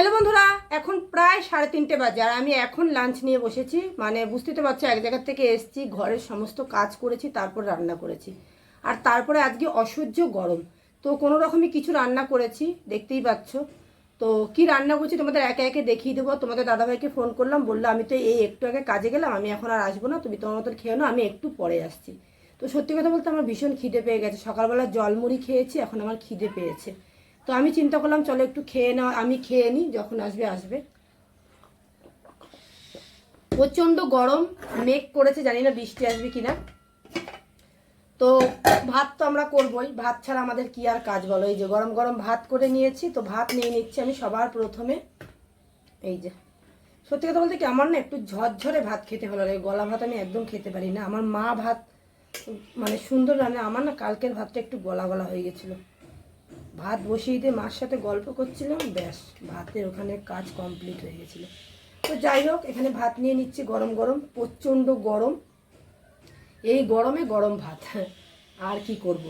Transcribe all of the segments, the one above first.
Hello বন্ধুরা, এখন প্রায় সাড়ে তিনটে বাজে আর আমি এখন লাঞ্চ নিয়ে বসেছি। মানে বুঝতে তো পারছ, এক জায়গা থেকে এসেছি, ঘরের সমস্ত কাজ করেছি, তারপর রান্না করেছি। আর তারপরে আজকে অসহ্য গরম। তো কোনো রকমই কিছু রান্না করেছি, দেখতেই পাচ্ছ। তো কি রান্না করছি তোমাদের একে একে দেখিয়ে দেবো। তোমাদের দাদাভাইকে ফোন করলাম, বলল, আমি তো এই একটু আগে কাজে গেলাম, আমি এখন আর আসব না, তুমি তোমার মতন খেয়ে নাও আমি একটু পরে আসছি। তো সত্যি কথা বলতে আমার ভীষণ খিদে পেয়ে গেছে। সকালবেলা জলমুড়ি খেয়েছি, এখন আমার খিদে পেয়েছে। তো আমি চিন্তা করলাম, চলো একটু খেয়ে নাও, আমি খেয়ে নিই যখন আসবে আসবে। প্রচণ্ড গরম, মেঘ করেছে, জানি না বৃষ্টি আসবে কিনা। তো ভাত তো আমরা করবই, ভাত ছাড়া আমাদের কি আর কাজ বলো? এই যে গরম গরম ভাত করে নিয়েছি, তো ভাত নিয়ে নিচ্ছি আমি সবার প্রথমে। এই যে। সত্যি কথা বলতে কি, আমার না একটু ঝরঝরে ভাত খেতে ভালো লাগে। গলা ভাত আমি একদম খেতে পারি না। আমার মা ভাত মানে সুন্দর রান্না, আমার না কালকের ভাতটা একটু গলা গলা হয়ে গেছিল। ভাত বসিয়ে দিয়ে মার সাথে গল্প করছিলাম, ব্যাস, ভাতের ওখানে কাজ কমপ্লিট হয়ে গেছিল। তো যাই হোক, এখানে ভাত নিয়ে নিচ্ছি গরম গরম, প্রচণ্ড গরম। এই গরমে গরম ভাত, আর কি করব।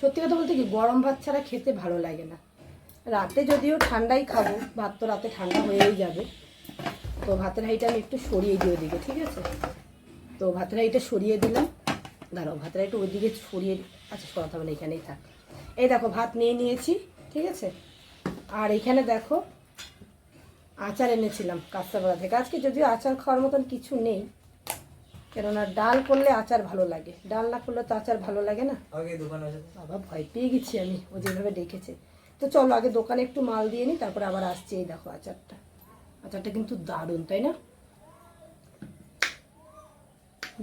সত্যি কথা বলতে কি, গরম ভাত ছাড়া খেতে ভালো লাগে না। রাতে যদিও ঠান্ডাই খাব, ভাত তো রাতে ঠান্ডা হয়েই যাবে। তো ভাতের হাঁড়িটা আমি একটু সরিয়ে দিই ওদিকে, ঠিক আছে? তো ভাতের হাঁড়িটা সরিয়ে দিলাম। দাঁড়াও, ভাতের হাঁড়িটা ওইদিকে সরিয়ে আচ্ছা সরাতে হবে না, এখানেই থাক। এই দেখো ভাত নিয়ে নিয়েছি ঠিক আছে? আর এখানে দেখো আচার এনেছিলাম কাঁচাপাড়া থেকে। আজকে যদিও আচার খাওয়ার মতন কিছু নেই কেননা ডাল করলে আচার ভালো লাগে। ডাল না করলে তো আচার ভালো লাগে না? বাবা ভয় পেয়ে গেছি আমি ও যেভাবে ডেকেছে। তো চলো আগে দোকানে একটু মাল দিয়ে নিই তারপরে আবার আসছি এই দেখো আচারটা। আচারটা কিন্তু দারুণ তাই না?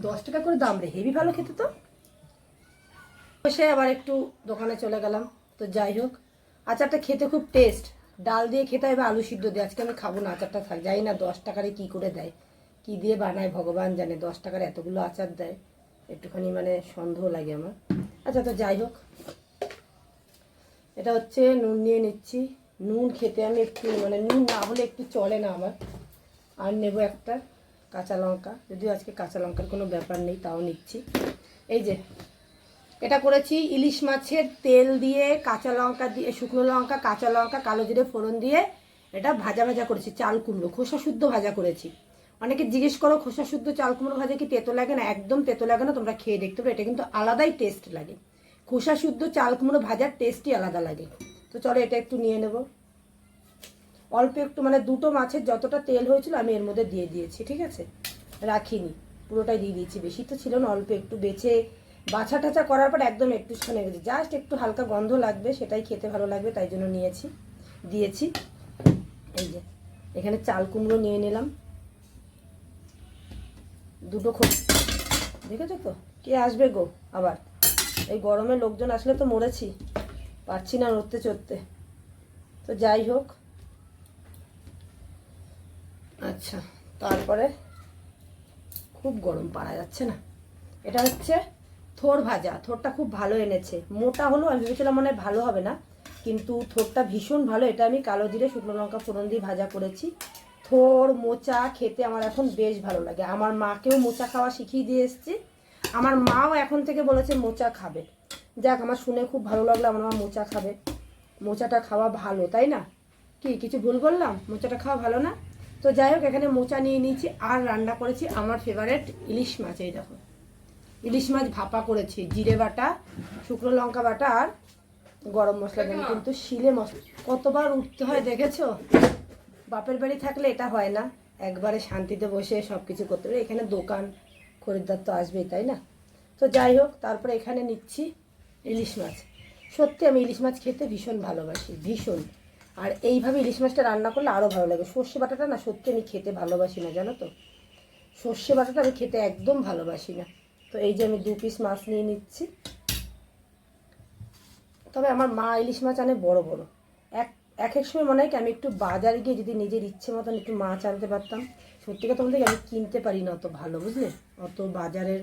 দশ টাকা করে দাম রে হেভি ভালো খেতে তো? বসে আবার একটু দোকানে চলে গেলাম। তো যাই হোক, আচারটা খেতে খুব টেস্ট ডাল দিয়ে খেতে হবে, আলু সিদ্ধ দিয়ে। আজকে আমি খাব না, আচারটা থাক যাই না দশ টাকারে কি করে দেয়। কি দিয়ে বানায় ভগবান জানে, দশ টাকার এতগুলো আচার দেয়। একটুখানি মানে সন্দেহ লাগে আমার। আচ্ছা তো যাই হোক। এটা হচ্ছে নুন নিয়ে নিচ্ছি। নুন খেতে আমি একটু মানে নুন না হলে একটু চলে না আমার। আর নেব একটা কাঁচা লঙ্কা। যদিও আজকে কাঁচা লঙ্কার কোনো ব্যাপার নেই, তাও নিচ্ছি। এই যে এটা করেছি ইলিশ মাছের তেল দিয়ে, কাঁচা লঙ্কা দিয়ে, শুকনো লঙ্কা, কাঁচা লঙ্কা, কালো জিরে ফোড়ন দিয়ে এটা ভাজা ভাজা করেছি, চাল কুমড়ো, খোসা শুদ্ধ ভাজা করেছি। অনেকে জিজ্ঞেস করো, খোসা শুদ্ধ চাল কুমড়ো ভাজা কি তেতো লাগে না? একদম তেতো লাগে না, তোমরা খেয়ে দেখতে পারো, এটা কিন্তু আলাদাই টেস্ট লাগে। খোসা শুদ্ধ চাল কুমড়ো ভাজার টেস্টই আলাদা লাগে। তো চলো এটা একটু নিয়ে নেব। অল্প একটু মানে দুটো মাছের যতটা তেল হয়েছিল আমি এর মধ্যে দিয়ে দিয়েছি, ঠিক আছে? রাখিনি, পুরোটাই দিয়ে দিয়েছি, বেশি তো ছিল না, অল্প একটু বেছে বাছা টাছা করার পর একদম একটু শুনে গেছি জাস্ট একটু হালকা গন্ধ লাগবে, সেটাই খেতে ভালো লাগবে, তাই জন্য নিয়েছি, দিয়েছি। এই যে, এখানে চাল কুমড়ো নিয়ে নিলাম। দুটো খোপ দেখেছ তো? কে আসবে গো আবার? এই গরমে লোকজন আসলে তো মরেছি, পারছি না নড়তে চড়তে। তো যাই হোক। আচ্ছা তারপরে খুব গরম পারা যাচ্ছে না। এটা হচ্ছে থোর ভাজা, থোরটা খুব ভালো এনেছে। মোটা হলো আমি ভেবেছিলাম মনে হয় ভালো হবে না, কিন্তু থোরটা ভীষণ ভালো, এটা আমি কালো জিরে, শুকনো লঙ্কা ফোড়ন দিয়ে ভাজা করেছি। থোর, মোচা খেতে আমার এখন বেশ ভালো লাগে। আমার মাকেও মোচা খাওয়া শিখিয়ে দিয়ে এসেছি। আমার মাও এখন থেকে বলেছে মোচা খাবে। যাক, আমার শুনে খুব ভালো লাগল, আমার মা মোচা খাবে। মোচাটা খাওয়া ভালো, তাই না? কি, কিছু ভুল করলাম মোচাটা খাওয়া ভালো না? তো যাই হোক, এখানে মোচা নিয়ে নিয়েছি, আর রান্না করেছি আমার ফেভারেট ইলিশ মাছ, এই দেখো। ইলিশ মাছ ভাপা করেছি, জিরে বাটা, শুকনো লঙ্কা বাটা আর গরম মশলা দেন কিন্তু শিলে মশলা। কতবার উঠতে হয় দেখেছ? বাপের বাড়ি থাকলে এটা হয় না। একবারে শান্তিতে বসে সব কিছু করতে পারে এখানে দোকান, খরিদ্দার তো আসবেই, তাই না? তো যাই হোক, তারপরে এখানে নিচ্ছি ইলিশ মাছ। সত্যি আমি ইলিশ মাছ খেতে ভীষণ ভালোবাসি, ভীষণ। আর এইভাবে ইলিশ মাছটা রান্না করলে আরও ভালো লাগে। সর্ষে বাটাটা না সত্যি আমি খেতে ভালোবাসি না, জানো তো? সর্ষে বাটাটা আমি খেতে একদম ভালোবাসি না। তো এই যে আমি দু পিস মাছ নিয়ে নিচ্ছি। তবে আমার মা ইলিশ মাছ আনে বড় বড়। এক এক এক সময় মনে হয় কি আমি একটু বাজারে গিয়ে যদি নিজের ইচ্ছে মতন একটু মাছ আনতে পারতাম, সত্যি কথা বলতে আমি কিনতে পারি না অত ভালো, বুঝলে? অত বাজারের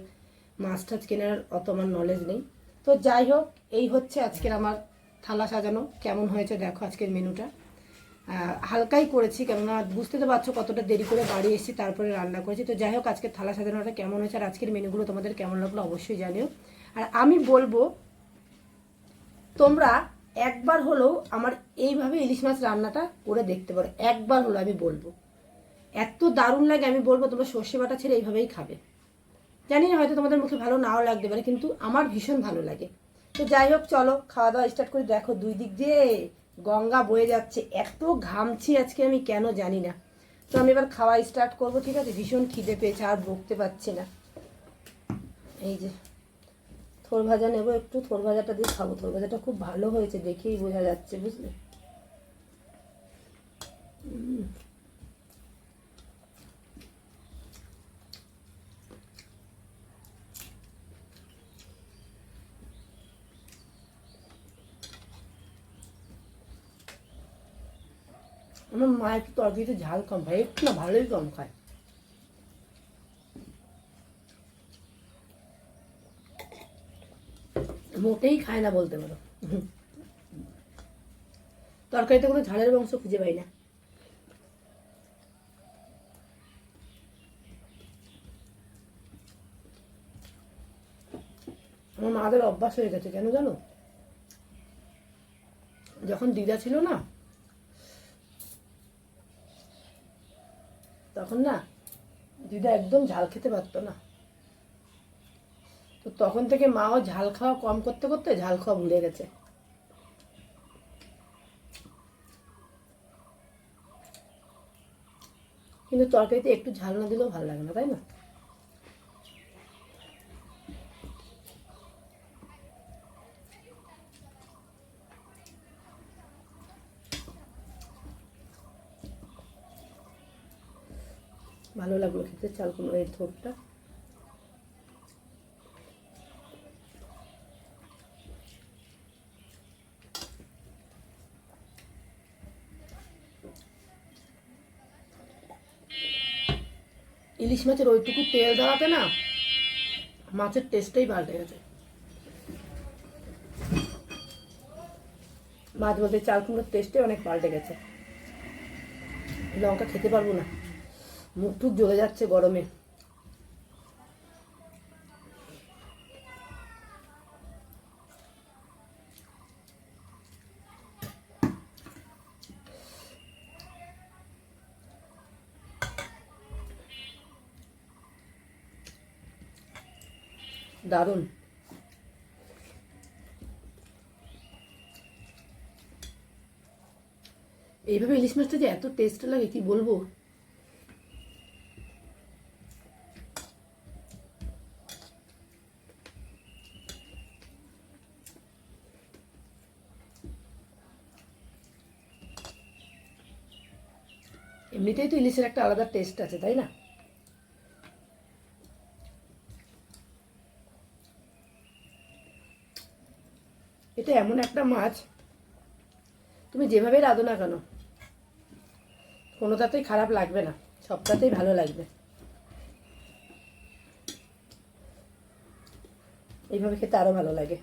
মাছ টাছ কেনার অত আমার নলেজ নেই। তো যাই হোক, এই হচ্ছে আজকের আমার থালা সাজানো। কেমন হয়েছে দেখো আজকের মেনুটা হালকাই করেছি, কেননা বুঝতে তো পারছ কতটা দেরি করে বাড়ি এসেছি, তারপরে রান্না করেছি। তো যাই হোক, আজকের থালা সাজানোটা কেমন হয়েছে আর আজকের মেনুগুলো তোমাদের কেমন লাগল অবশ্যই জানিও। আর আমি বলব, তোমরা একবার হলেও আমার এইভাবে ইলিশ মাছ রান্নাটা করে দেখতে পারো। একবার হলো আমি বলব। এত দারুণ লাগে, আমি বলব তোমরা সর্ষে বাটা ছেড়ে এইভাবেই খাবে। জানি না হয়তো তোমাদের মুখে ভালো নাও লাগতে পারে, কিন্তু আমার ভীষণ ভালো লাগে। তো যাই হোক, চলো, খাওয়া দাওয়া স্টার্ট করে। দেখো দুই দিক দিয়ে গঙ্গা বয়ে যাচ্ছে। এত ঘামছি আজকে আমি কেন জানি না। তো আমি এবার খাওয়া স্টার্ট করব, ঠিক আছে? ভীষণ খিদে পেয়েছে, আর বকতে পারছি না। এই যে, থোর ভাজা নেব একটু, থোর ভাজাটা দিয়ে খাব। থোর ভাজাটা খুব ভালো হয়েছে, দেখেই বোঝা যাচ্ছে, বুঝলে? আমার মা একটু তরকারিতে ঝাল কম খায়, একটু না ভালোই কম খায়। মোটেই খায় না বলতে পারো। তরকারিতে কোনো ঝালের বংশ খুঁজে পাই না। আমার মাদের অভ্যাস হয়ে গেছে, কেন জানো? যখন দিদা ছিল না তখন না, দিদা একদম ঝাল খেতে পারতো না। তো তখন থেকে মাও ঝাল খাওয়া কম করতে করতে ঝাল খাওয়া ভুলে গেছে। কিন্তু তরকারিতে একটু ঝাল না দিলেও ভালো লাগে না, তাই না? ভালো লাগল খেতে, চাল কোনো এই থোরটা ইলিশ মাছের ওইটুকু তেল দেওয়াতে না, মাছের টেস্টটাই পাল্টে গেছে। মাছ বলতে চাল কুমড়োর টেস্টে অনেক পাল্টে গেছে। লঙ্কা খেতে পারব না। মুখ টুক জ্বলে যাচ্ছে গরমে। দারুণ। এইভাবে ইলিশ মাছটা যে এত টেস্ট লাগে, কি বলব? এমনিতেই তো ইলিশের একটা আলাদা টেস্ট আছে, তাই না? এটা এমন একটা মাছ, তুমি যেভাবে রাঁধো না কেন, কোনোটাতেই খারাপ লাগবে না, সবটাতেই ভালো লাগবে। এইভাবে খেতে আরও ভালো লাগে।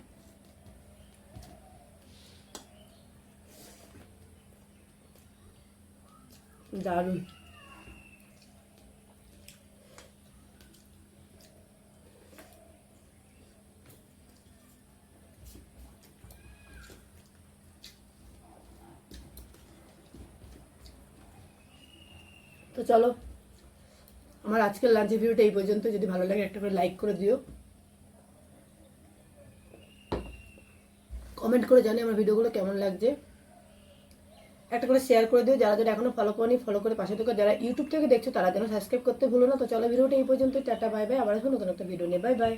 দারুণ। তো চলো, আমার আজকের লাঞ্চের ভিডিওটা এই পর্যন্ত। যদি ভালো লাগে একটা করে লাইক করে দিও। কমেন্ট করে জানি আমার ভিডিওগুলো কেমন লাগছে। একটা করে শেয়ার করে দিও। যারা যারা এখনও ফলো করেনি ফলো করে পাশে থেকে যারা ইউটিউব থেকে দেখছ, তারা যেন সাবস্ক্রাইব করতে ভুলো না। তো চলো ভিডিওটা এই পর্যন্ত টাটা বাই বাই আবার এখন নতুন একটা ভিডিও নিয়ে। Bye bye